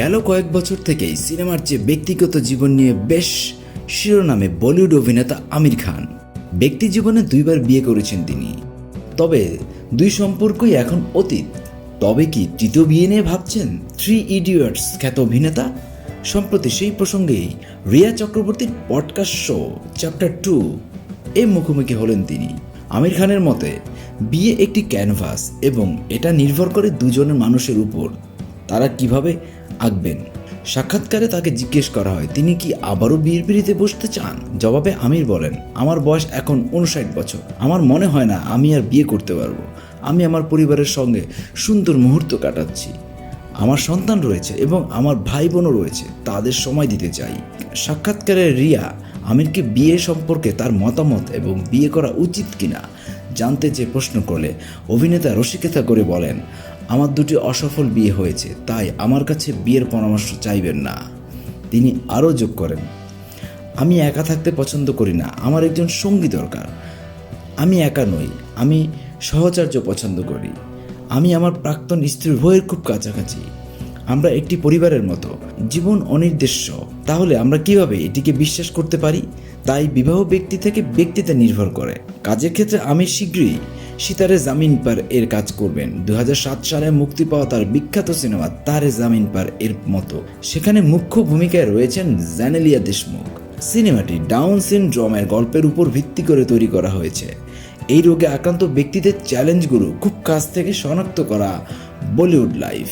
গেল কয়েক বছর থেকেই সিনেমার চেয়ে ব্যক্তিগত জীবন নিয়ে বেশ শিরোনামে বলিউড অভিনেতা আমির খান, ব্যক্তি জীবনে দুইবার বিয়ে করেছেন তিনি। তবে দুই সম্পর্কই এখন অতীত। তবে কি তৃতীয় বিয়ে নিয়ে ভাবছেন থ্রি ইডিয়টস খ্যাত অভিনেতা? সম্প্রতি সেই প্রসঙ্গেই রিয়া চক্রবর্তীর পডকাস্ট শো চ্যাপ্টার টু এ মুখোমুখি হলেন তিনি। আমির খানের মতে, বিয়ে একটি ক্যানভাস এবং এটা নির্ভর করে দুজনের মানুষের উপর। তারা কীভাবে আঁকবেন? সাক্ষাৎকারে তাকে জিজ্ঞেস করা হয়, তিনি কি আবারও বিয়ের পিড়িতে বসতে চান? জবাবে আমির বলেন, আমার বয়স এখন উনষাট বছর। আমার মনে হয় না আমি আর বিয়ে করতে পারব। আমি আমার পরিবারের সঙ্গে সুন্দর মুহূর্ত কাটাচ্ছি। আমার সন্তান রয়েছে এবং আমার ভাই বোনও রয়েছে। তাদের সময় দিতে চাই। সাক্ষাৎকারে রিয়া আমিরকে বিয়ে সম্পর্কে তার মতামত এবং বিয়ে করা উচিত কিনা জানতে চেয়ে প্রশ্ন করলে অভিনেতা রসিকতা করে বলেন, আমার দুটি অসফল বিয়ে হয়েছে, তাই আমার কাছে বিয়ের পরামর্শ চাইবেন না। তিনি আরও যোগ করেন, আমি একা থাকতে পছন্দ করি না, আমার একজন সঙ্গী দরকার। আমি একা নই, আমি সহচার্য পছন্দ করি। আমি আমার প্রাক্তন স্ত্রীর ভয়ের খুব কাছাকাছি। আমরা একটি পরিবারের মতো, জীবন অনির্দেশ্য তাহলে আমরা কীভাবে এটিকে বিশ্বাস করতে পারি? তাই বিবাহ ব্যক্তি থেকে ব্যক্তিতে নির্ভর করে। কাজের ক্ষেত্রে আমি শীঘ্রই সিতারে জামিন পার এর কাজ করবেন। দুহাজার সাত সালে মুক্তি পাওয়া তার বিখ্যাত সিনেমা তারে জামিন পার এর মতো। সেখানে মুখ্য ভূমিকায় রয়েছেন জ্যানেলিয়া দেশমুখ। সিনেমাটি ডাউন সিনড্রোমের গল্পের উপর ভিত্তি করে তৈরি করা হয়েছে। এই রোগে আক্রান্ত ব্যক্তিদের চ্যালেঞ্জগুলো খুব কাছ থেকে শনাক্ত করা বলিউড লাইফ।